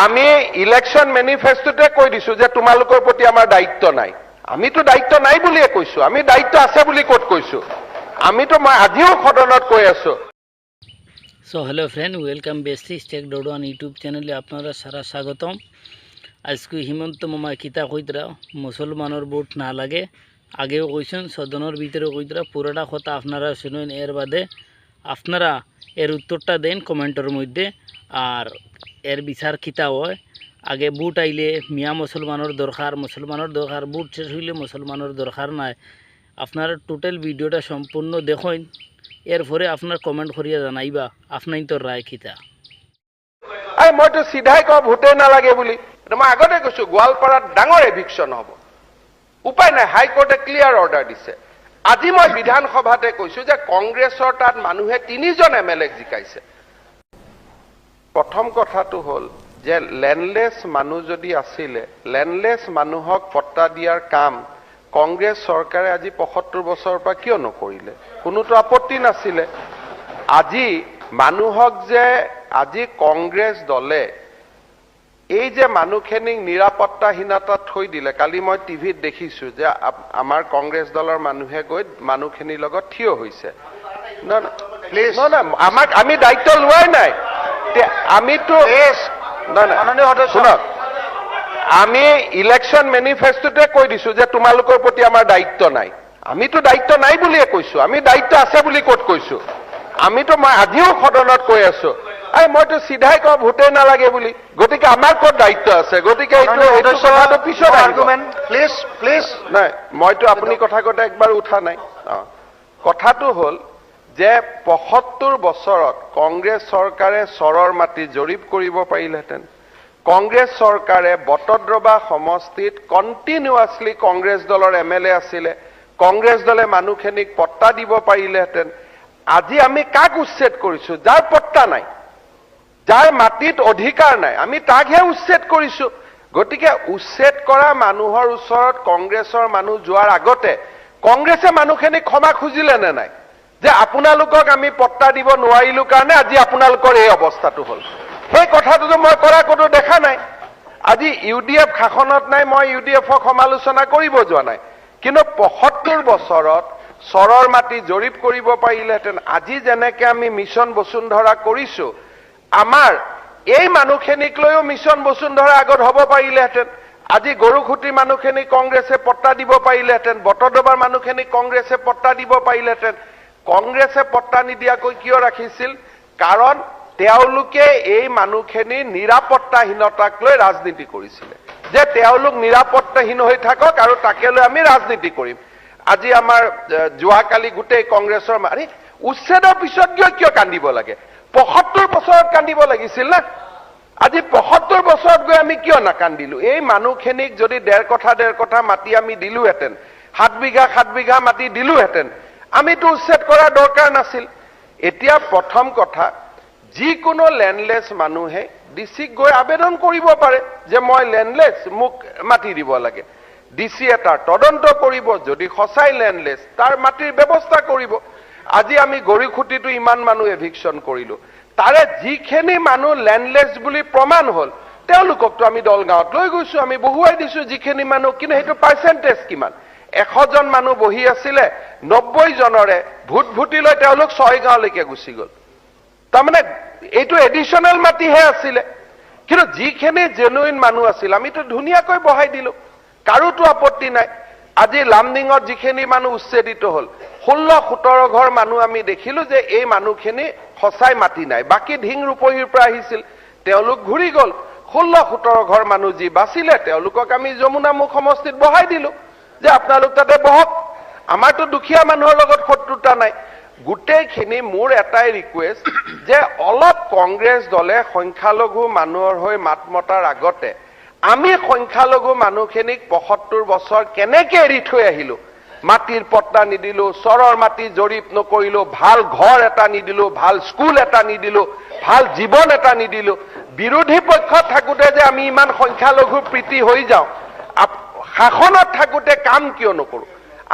আমি ইলেকশ্যন মেনিফেষ্টোতে কৈ দিছো যে তোমালোকৰ প্ৰতি আমাৰ দায়িত্ব নাই। আমিতো দায়িত্ব নাই বুলিয়ে কৈছো। আমি দায়িত্ব আছে বুলি ক'ত কৈছো? আমিতো মই আজিও সদনত কৈ আছো। So hello friend welcome bestie stack ডোডওয়ান ইউটিউব চ্যানেলে আপনারা সারা স্বাগতম। আজকে হিমন্ত মামা কিতা কইতরা মুসলমানের ভোট না লাগে আগেও কইছেন সদনের ভিতরে কইতরা পুরোটা কথা আপনারা শুনেন। এর বাদে আপনারা এর উত্তরটা দেন কমেন্টের মধ্যে। আর এর বিচার কিতা হয়? আগে বুট আইলে মিয়া মুসলমানের দরকার মুসলমানের দরকার বুট শেষ হইলে মুসলমানের দরকার নাই। আপনারা টোটাল ভিডিওটা সম্পূর্ণ দেখেন। এরপরে আপনার কমেন্ট করিয়া জানাইবা আপনার তো রায় কিতা? এই মইতো চিধাই কওঁ ভোটেই নালাগে বুলি। মই আগতে কৈছো, গোৱালপাৰাত ডাঙৰ এভিকশ্যন হ'ব। উপায় নাই হাইকোৰ্টে ক্লিয়াৰ অৰ্ডাৰ দিছে। আজি মই বিধানসভাতে কৈছো যে কংগ্ৰেছৰ তাত মানুহে তিনিজন এম এল এক জিকাইছে। প্ৰথম কথাটো হ'ল যে লেণ্ডলেছ মানুহ যদি আছিলে লেণ্ডলেছ মানুহক পট্টা দিয়াৰ কাম কংগ্ৰেছ চৰকাৰে আজি পঁয়সত্তৰ বছৰৰ পৰা কিয় নকৰিলে? কোনোতো আপত্তি নাছিলে। আজি মানুহক যে আজি কংগ্ৰেছ দলে এই যে মানুহখিনিক নিৰাপত্তাহীনতাত থৈ দিলে কালি মই টিভিত দেখিছো যে আমাৰ কংগ্ৰেছ দলৰ মানুহে গৈ মানুহখিনিৰ লগত থিয় হৈছে। আমাক আমি দায়িত্ব লোৱাই নাই। আমিতো শুনক। আমি ইলেকশ্যন মেনিফেষ্টোতে কৈ দিছো যে তোমালোকৰ প্ৰতি আমাৰ দায়িত্ব নাই। আমিতো দায়িত্ব নাই বুলিয়ে কৈছো। আমি দায়িত্ব আছে বুলি ক'ত কৈছো? আমিতো মই আজিও সদনত কৈ আছো। এই মইতো চিধাই কওঁ ভোটেই নালাগে বুলি। গতিকে আমাৰ ক'ত দায়িত্ব আছে? গতিকে এইটো এইটো কথাটো পিছত প্লিজ প্লিজ নাই মইতো আপুনি কথা কওঁতে একবাৰ উঠা নাই। কথাটো হ'ল যে পঁয়সত্তৰ বছৰত কংগ্ৰেছ চৰকাৰে চৰৰ মাটি জৰীপ কৰিব পাৰিলেহেঁতেন। কংগ্ৰেছ চৰকাৰে বটদ্ৰৱা সমষ্টিত কণ্টিনিউৱাছলি কংগ্ৰেছ দলৰ এম এল এ আছিলে। কংগ্ৰেছ দলে মানুহখিনিক পট্টা দিব পাৰিলেহেঁতেন। আজি আমি কাক উচ্ছেদ কৰিছো? যাৰ পট্টা নাই। যাৰ মাটিত অধিকাৰ নাই। আমি তাকহে উচ্ছেদ কৰিছো। গতিকে উচ্ছেদ কৰা মানুহৰ ওচৰত কংগ্ৰেছৰ মানুহ যোৱাৰ আগতে কংগ্ৰেছে মানুহখিনিক ক্ষমা খুজিলে নে নাই? যে আপোনালোকক আমি পট্টা দিব নোৱাৰিলো কাৰণে আজি আপোনালোকৰ এই অৱস্থাটো হ'ল। সেই কথাটোতো মই কৰা কোনো দেখা নাই। আজি ইউ ডি এফ শাসনত নাই মই ইউ ডি এফক সমালোচনা কৰিব যোৱা নাই। কিন্তু পঁয়সত্তৰ বছৰত চৰৰ মাটি জৰীপ কৰিব পাৰিলেহেঁতেন। আজি যেনেকে আমি মিছন বসুন্ধৰা কৰিছো, আমাৰ এই মানুহখিনিক লৈও মিছন বসুন্ধৰা আগত হ'ব পাৰিলেহেঁতেন। আজি গৰুখুটি মানুহখিনিক কংগ্ৰেছে পট্টা দিব পাৰিলেহেঁতেন। বটদ্ৰবাৰ মানুহখিনিক কংগ্ৰেছে পট্টা দিব পাৰিলেহেঁতেন। কংগ্ৰেছে পট্টা নিদিয়াকৈ কিয় ৰাখিছিল? কাৰণ তেওঁলোকে এই মানুহখিনি নিৰাপত্তাহীনতাক লৈ ৰাজনীতি কৰিছিলে। যে তেওঁলোক নিৰাপত্তাহীন হৈ থাকক আৰু তাকে লৈ আমি ৰাজনীতি কৰিম। আজি আমাৰ যোৱাকালি গোটেই কংগ্ৰেছৰ আৰে উচ্ছেদৰ পিছত কিয় কিয় কান্দিব লাগে? পঁয়সত্তৰ বছৰত কান্দিব লাগিছিল না? আজি পঁয়সত্তৰ বছৰত গৈ আমি কিয় নাকান্দিলো? এই মানুহখিনিক যদি ডেৰ কথা ডেৰ কথা মাটি আমি দিলোহেঁতেন সাত বিঘা সাত বিঘা মাটি দিলোহেঁতেন আমিতো উচ্ছেদ কৰাৰ দৰকাৰ নাছিল। এতিয়া প্ৰথম কথা যিকোনো লেণ্ডলেছ মানুহে ডি চিক গৈ আবেদন কৰিব পাৰে যে মই লেণ্ডলেছ মোক মাটি দিব লাগে। ডি চিয়ে তাৰ তদন্ত কৰিব যদি সঁচাই লেণ্ডলেছ তাৰ মাটিৰ ব্যৱস্থা কৰিব। আজি আমি গৰিখুটিটো ইমান মানুহ এভিকশ্যন কৰিলো। তাৰে যিখিনি মানুহ লেণ্ডলেছ বুলি প্ৰমাণ হ'ল তেওঁলোককতো আমি দলগাঁৱত লৈ গৈছো আমি বহুৱাই দিছো যিখিনি মানুহ কিন্তু সেইটো পাৰ্চেণ্টেজ কিমান? এশজন মানুহ বহি আছিলে নব্বৈ জনৰে ভোট ভুটি লৈ তেওঁলোক ছয়গাঁৱলৈকে গুচি গ'ল। তাৰমানে এইটো এডিশ্যনেল মাটিহে আছিলে। কিন্তু যিখিনি জেনুইন মানুহ আছিল আমিতো ধুনীয়াকৈ বহাই দিলো। কাৰোতো আপত্তি নাই। আজি লামডিঙত যিখিনি মানুহ উচ্ছেদিত হ'ল ষোল্ল সোতৰ ঘৰ মানুহ আমি দেখিলো যে এই মানুহখিনি সঁচাই মাটি নাই। বাকী ঢিং ৰূপহীৰ পৰা আহিছিল তেওঁলোক ঘূৰি গ'ল। ষোল্ল সোতৰ ঘৰ মানুহ যি বাচিলে তেওঁলোকক আমি যমুনামুখ সমষ্টিত বহাই দিলো যে আপোনালোক তাতে বহক। আমাৰতো দুখীয়া মানুহৰ লগত শত্ৰুতা নাই। গোটেইখিনি মোৰ এটাই ৰিকুৱেষ্ট যে অলপ কংগ্ৰেছ দলে সংখ্যালঘু মানুহৰ হৈ মাত মতাৰ আগতে আমি সংখ্যালঘু মানুহখিনিক পঁয়সত্তৰ বছৰ কেনেকে এৰি থৈ আহিলো? মাটিৰ পট্টা নিদিলো, চৰৰ মাটি জৰীপ নকৰিলো, ভালো ঘৰ এটা নিদিলো, ভালো স্কুল এটা নিদিলো, ভালো জীৱন এটা নিদিলো। বিৰোধী পক্ষত থাকোতে যে আমি ইমান সংখ্যালঘুৰ প্ৰীতি হৈ যাওঁ শাসনত থাকোতে কাম কিয় নকৰো?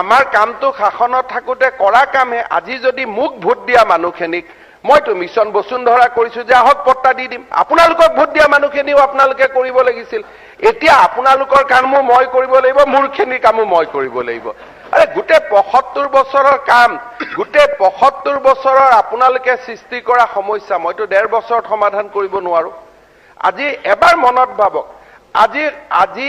আমাৰ কামটো শাসনত থাকোতে কৰা কামহে। আজি যদি মোক ভোট দিয়া মানুহখিনিক মইতো মিছন বসুন্ধৰা কৰিছো যে আহক পট্টা দি দিম। আপোনালোকক ভোট দিয়া মানুহখিনিও আপোনালোকে কৰিব লাগিছিল। এতিয়া আপোনালোকৰ কামো মই কৰিব লাগিব মোৰখিনিৰ কামো মই কৰিব লাগিব। আৰে গোটেই পঁয়সত্তৰ বছৰৰ কাম গোটেই পঁয়সত্তৰ বছৰৰ আপোনালোকে সৃষ্টি কৰা সমস্যা মইতো ডেৰ বছৰত সমাধান কৰিব নোৱাৰো। আজি এবাৰ মনত ভাবক আজি আজি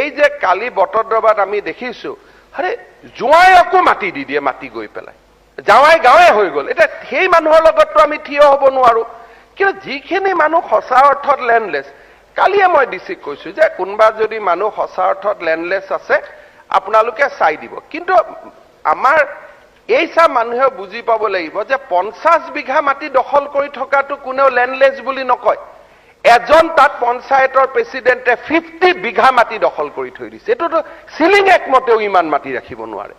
এই যে কালি বটদ্ৰৱাত আমি দেখিছো আৰে জোঁৱাইকো মাটি দি দিয়ে মাটি গৈ পেলাই। যাৱাই গাঁৱে হৈ গ'ল। এতিয়া সেই মানুহৰ লগততো আমি থিয় হ'ব নোৱাৰো। কিন্তু যিখিনি মানুহ সঁচা অৰ্থত লেণ্ডলেছ কালিয়ে মই ডিচিক কৈছো যে কোনোবা যদি মানুহ সঁচা অৰ্থত লেণ্ডলেছ আছে আপোনালোকে চাই দিব। কিন্তু আমাৰ এই চাহ মানুহে বুজি পাব লাগিব যে পঞ্চাছ বিঘা মাটি দখল কৰি থকাটো কোনেও লেণ্ডলেছ বুলি নকয়। এজন তাত পঞ্চায়তৰ প্ৰেচিডেণ্টে ফিফটি বিঘা মাটি দখল কৰি থৈ দিছে। এইটোতো চিলিং একমতেও ইমান মাটি ৰাখিব নোৱাৰে।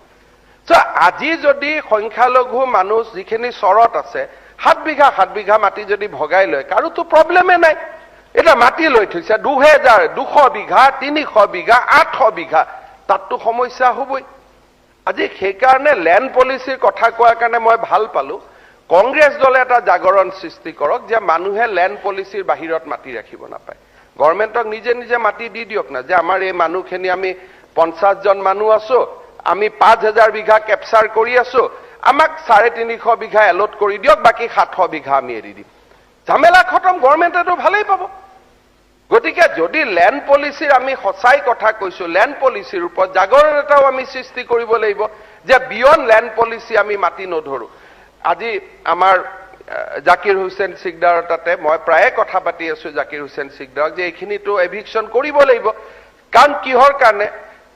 আজি যদি সংখ্যালঘু মানুহ যিখিনি চৰত আছে সাত বিঘা সাত বিঘা মাটি যদি ভগাই লয় কাৰোতো প্ৰব্লেমে নাই। এতিয়া মাটি লৈ থৈছে দুহেজাৰ দুশ বিঘা তিনিশ বিঘা আঠশ বিঘা তাততো সমস্যা হ'বই। আজি সেইকাৰণে লেণ্ড পলিচিৰ কথা কোৱাৰ কাৰণে মই ভাল পালো। কংগ্ৰেছ দলে এটা জাগৰণ সৃষ্টি কৰক যে মানুহে লেণ্ড পলিচিৰ বাহিৰত মাটি ৰাখিব নাপায়। গভৰ্ণমেণ্টক নিজে নিজে মাটি দি দিয়ক না যে আমাৰ এই মানুহখিনি আমি পঞ্চাছজন মানুহ আছো আমি পাঁচ হাজাৰ বিঘা কেপচাৰ কৰি আছো আমাক চাৰে তিনিশ বিঘা এলট কৰি দিয়ক বাকী সাতশ বিঘা আমি এৰি দিম। ঝামেলা খতম গভৰ্ণমেণ্টেতো ভালেই পাব। গতিকে যদি লেণ্ড পলিচিৰ আমি সঁচাই কথা কৈছো লেণ্ড পলিচিৰ ওপৰত জাগৰণ এটাও আমি সৃষ্টি কৰিব লাগিব যে বিয়ণ্ড লেণ্ড পলিচি আমি মাতি নধৰো। আজি আমাৰ জাকিৰ হুছেইন চিকদাৰৰ তাতে মই প্ৰায়ে কথা পাতি আছো জাকিৰ হুছেইন চিকদাৰক যে এইখিনিতো এভিকশ্যন কৰিব লাগিব। কাৰণ কিহৰ কাৰণে?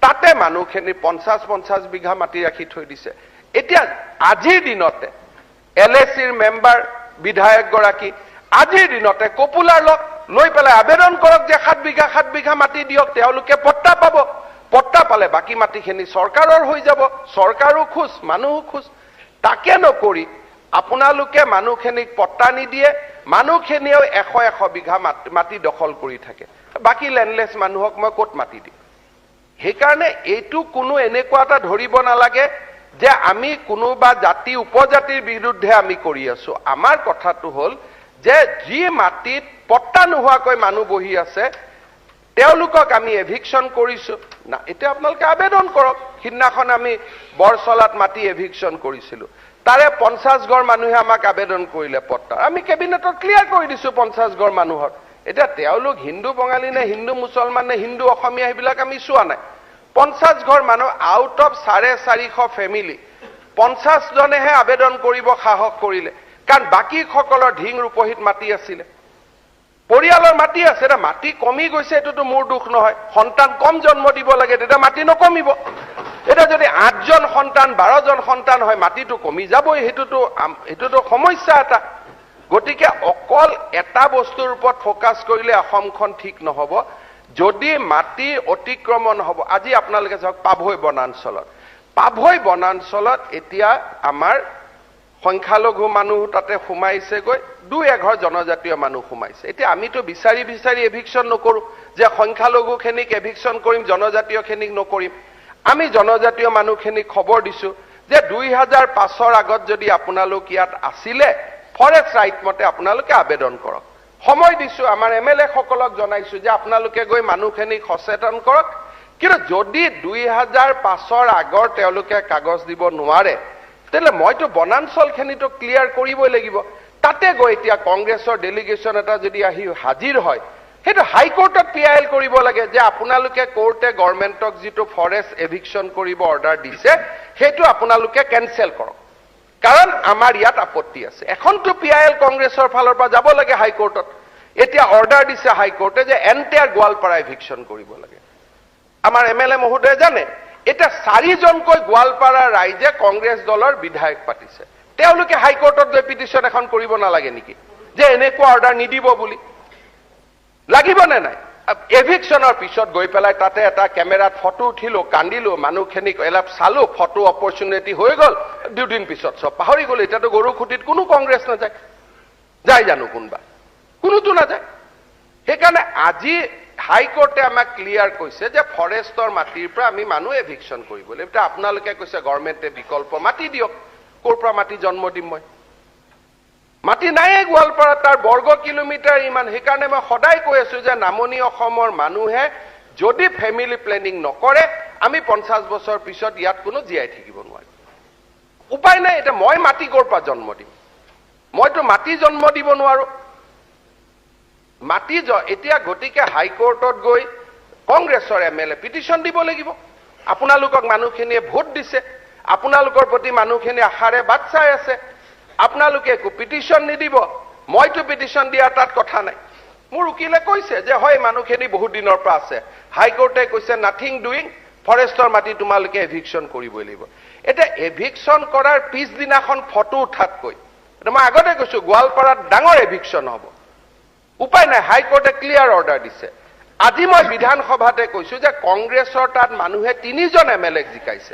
তাতে মানুহখিনি পঞ্চাছ পঞ্চাছ বিঘা মাটি ৰাখি থৈ দিছে। এতিয়া আজিৰ দিনতে এল এ চিৰ মেম্বাৰ, বিধায়কগৰাকী আজিৰ দিনতে কপুলাৰ লগ লৈ পেলাই আবেদন কৰক যে সাত বিঘা সাত বিঘা মাটি দিয়ক, তেওঁলোকে পট্টা পাব। পট্টা পালে বাকী মাটিখিনি চৰকাৰৰ হৈ যাব। চৰকাৰো খোজ, মানুহো খোজ। তাকে নকৰি আপোনালোকে মানুহখিনিক পট্টা নিদিয়ে, মানুহখিনিয়েও এশ এশ বিঘা মাটি দখল কৰি থাকে। বাকী লেণ্ডলেছ মানুহক মই ক'ত মাটি দিম? সেইকাৰণে এইটো কোনো এনেকুৱা এটা ধৰিব নালাগে যে আমি কোনোবা জাতি উপজাতিৰ বিৰুদ্ধে আমি কৰি আছো। আমাৰ কথাটো হ'ল যে যি মাটিত পট্টা নোহোৱাকৈ মানুহ বহি আছে তেওঁলোকক আমি এভিকশ্যন কৰিছো। না এতিয়া আপোনালোকে আবেদন কৰক। সিদিনাখন আমি বৰচলাত মাটি এভিকশ্যন কৰিছিলো। তাৰে পঞ্চাছ ঘৰ মানুহে আমাক আবেদন কৰিলে পট্টাৰ। আমি কেবিনেটত ক্লিয়াৰ কৰি দিছো পঞ্চাছ ঘৰ মানুহৰ। এতিয়া তেওঁলোক হিন্দু বঙালী নে হিন্দু মুছলমান নে হিন্দু অসমীয়া সেইবিলাক আমি চোৱা নাই। পঞ্চাছ ঘৰ মানুহ আউট অফ চাৰে চাৰিশ ফেমিলি পঞ্চাছজনেহে আবেদন কৰিব সাহস কৰিলে। কাৰণ বাকীসকলৰ ঢিং ৰূপহীত মাটি আছিলে। পৰিয়ালৰ মাটি আছে এতিয়া মাটি কমি গৈছে এইটোতো মোৰ দুখ নহয়। সন্তান কম জন্ম দিব লাগে তেতিয়া মাটি নকমিব। এতিয়া যদি আঠজন সন্তান বাৰজন সন্তান হয় মাটিটো কমি যাবই সেইটোতো সেইটোতো সমস্যা এটা। গতিকে অকল এটা বস্তুৰ ওপৰত ফ'কাছ কৰিলে অসমখন ঠিক নহ'ব। যদি মাটি অতিক্ৰমণ হ'ব আজি আপোনালোকে চাওক পাভৈ বনাঞ্চলত। পাভৈ বনাঞ্চলত এতিয়া আমাৰ সংখ্যালঘু মানুহ তাতে সোমাইছেগৈ দুই এঘৰ জনজাতীয় মানুহ সোমাইছে। এতিয়া আমিতো বিচাৰি বিচাৰি এভিকশ্যন নকৰোঁ যে সংখ্যালঘুখিনিক এভিকশ্যন কৰিম জনজাতীয়খিনিক নকৰিম। আমি জনজাতীয় মানুহখিনিক খবৰ দিছো যে দুই হাজাৰ পাঁচৰ আগত যদি আপোনালোক ইয়াত আছিলে ফৰেষ্ট ৰাইট মতে আপোনালোকে আবেদন কৰক। সময় দিছো আমাৰ এম এল এ সকলক জনাইছো যে আপোনালোকে গৈ মানুহখিনিক সচেতন কৰক। কিন্তু যদি দুই হাজাৰ পাঁচৰ আগৰ তেওঁলোকে কাগজ দিব নোৱাৰে তেতিয়াহ'লে মইতো বনাঞ্চলখিনিতো ক্লিয়াৰ কৰিবই লাগিব। তাতে গৈ এতিয়া কংগ্ৰেছৰ ডেলিগেশ্যন এটা যদি আহি হাজিৰ হয় সেইটো হাইকোৰ্টত পি আই এল কৰিব লাগে যে আপোনালোকে কোৰ্টে গভৰ্ণমেণ্টক যিটো ফৰেষ্ট এভিকশ্যন কৰিব অৰ্ডাৰ দিছে সেইটো আপোনালোকে কেনচেল কৰক। কাৰণ আমাৰ ইয়াত আপত্তি আছে। এখনতো পি আই এল কংগ্ৰেছৰ ফালৰ পৰা যাব লাগে হাইকোৰ্টত। এতিয়া অৰ্ডাৰ দিছে হাইকোৰ্টে যে এণ্টায়াৰ গোৱালপাৰা এভিকশ্যন কৰিব লাগে। আমাৰ এম এল এ মহোদয়ে জানে এতিয়া চাৰিজনকৈ গোৱালপাৰা ৰাইজে কংগ্ৰেছ দলৰ বিধায়ক পাতিছে। তেওঁলোকে হাইকোৰ্টত গৈ পিটিশ্যন এখন কৰিব নালাগে নেকি? যে এনেকুৱা অৰ্ডাৰ নিদিব বুলি। লাগিব নে নাই? এভিকশ্যনৰ পিছত গৈ পেলাই তাতে এটা কেমেৰাত ফটো উঠিলো কান্দিলো মানুহখিনিক অলপ চালো ফটো অপৰচুনিটি হৈ গ'ল। দুদিন পিছত চব পাহৰি গ'লো এতিয়াতো গৰু খুঁটিত কোনো কংগ্ৰেছ নাযায়। যায় জানো কোনোবা? কোনোতো নাযায়। সেইকাৰণে আজি হাইকোৰ্টে আমাক ক্লিয়াৰ কৈছে যে ফৰেষ্টৰ মাটিৰ পৰা আমি মানুহ এভিকশ্যন কৰিব লাগিব এতিয়া আপোনালোকে কৈছে গভৰ্ণমেণ্টে বিকল্প মাটি দিয়ক। ক'ৰ পৰা মাটি জন্ম দিম মই? মাটি নায়ে গোৱালপাৰাত তাৰ বৰ্গ কিলোমিটাৰ ইমান। সেইকাৰণে মই সদায় কৈ আছো যে নামনি অসমৰ মানুহে যদি ফেমিলি প্লেনিং নকৰে আমি পঞ্চাছ বছৰ পিছত ইয়াত কোনো জীয়াই থাকিব নোৱাৰিম। উপায় নাই এতিয়া মই মাটি ক'ৰ পৰা জন্ম দিম? মইতো মাটি জন্ম দিব নোৱাৰো। মাটি এতিয়া গতিকে হাইকোৰ্টত গৈ কংগ্ৰেছৰ এম এল এ পিটিশ্যন দিব লাগিব। আপোনালোকক মানুহখিনিয়ে ভোট দিছে। আপোনালোকৰ প্ৰতি মানুহখিনিয়ে আশাৰে বাট চাই আছে। আপোনালোকে একো পিটিশ্যন নিদিব। মইতো পিটিশ্যন দিয়াৰ তাত কথা নাই। মোৰ উকিলে কৈছে যে হয় মানুহখিনি বহুত দিনৰ পৰা আছে। হাইকোৰ্টে কৈছে নাথিং ডুইং ফৰেষ্টৰ মাটি তোমালোকে এভিকশ্যন কৰিবই লাগিব। এতিয়া এভিকশ্যন কৰাৰ পিছদিনাখন ফটো উঠাতকৈ মই আগতে কৈছো গোৱালপাৰাত ডাঙৰ এভিকশ্যন হ'ব। উপায় নাই হাইকোৰ্টে ক্লিয়াৰ অৰ্ডাৰ দিছে। আজি মই বিধানসভাতে কৈছো যে কংগ্ৰেছৰ তাত মানুহে তিনিজন এম এল এক জিকাইছে।